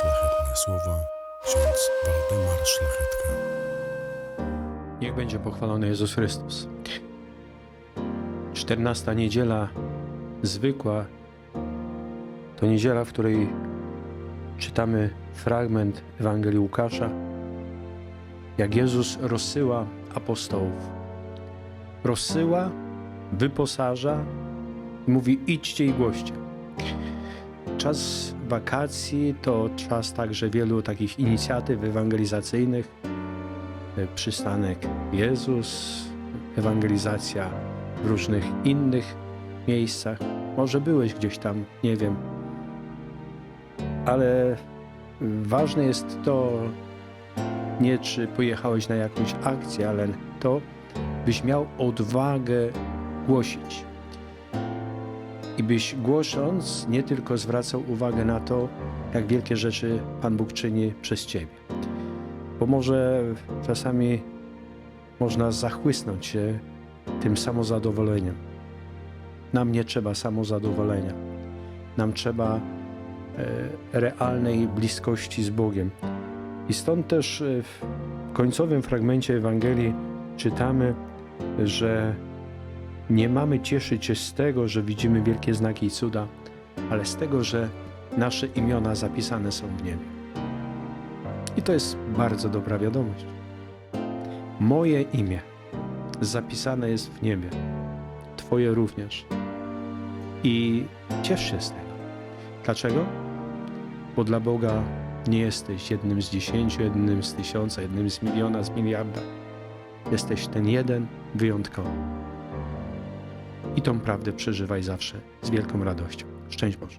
Szlachetne słowa ksiądz Waldemar Szlachetka. Niech będzie pochwalony Jezus Chrystus. 14 niedziela zwykła to niedziela, w której czytamy fragment Ewangelii Łukasza, jak Jezus rozsyła apostołów. Rozsyła, wyposaża i mówi: idźcie i głoście. Czas wakacji to czas także wielu takich inicjatyw ewangelizacyjnych, przystanek Jezus, ewangelizacja w różnych innych miejscach. Może byłeś gdzieś tam, nie wiem. Ale ważne jest to, nie czy pojechałeś na jakąś akcję, ale to, byś miał odwagę głosić. I byś głosząc nie tylko zwracał uwagę na to, jak wielkie rzeczy Pan Bóg czyni przez Ciebie bo może czasami można zachłysnąć się tym samozadowoleniem. Nam nie trzeba samozadowolenia. Nam trzeba e, realnej bliskości z Bogiem. I stąd też w końcowym fragmencie Ewangelii czytamy, że nie mamy cieszyć się z tego, że widzimy wielkie znaki i cuda, ale z tego, że nasze imiona zapisane są w niebie. I to jest bardzo dobra wiadomość. Moje imię zapisane jest w niebie. Twoje również. I ciesz się z tego. Dlaczego? Bo dla Boga nie jesteś jednym z dziesięciu, jednym z tysiąca, jednym z miliona, z miliarda. Jesteś ten jeden wyjątkowy. I tą prawdę przeżywaj zawsze z wielką radością. Szczęść Boże.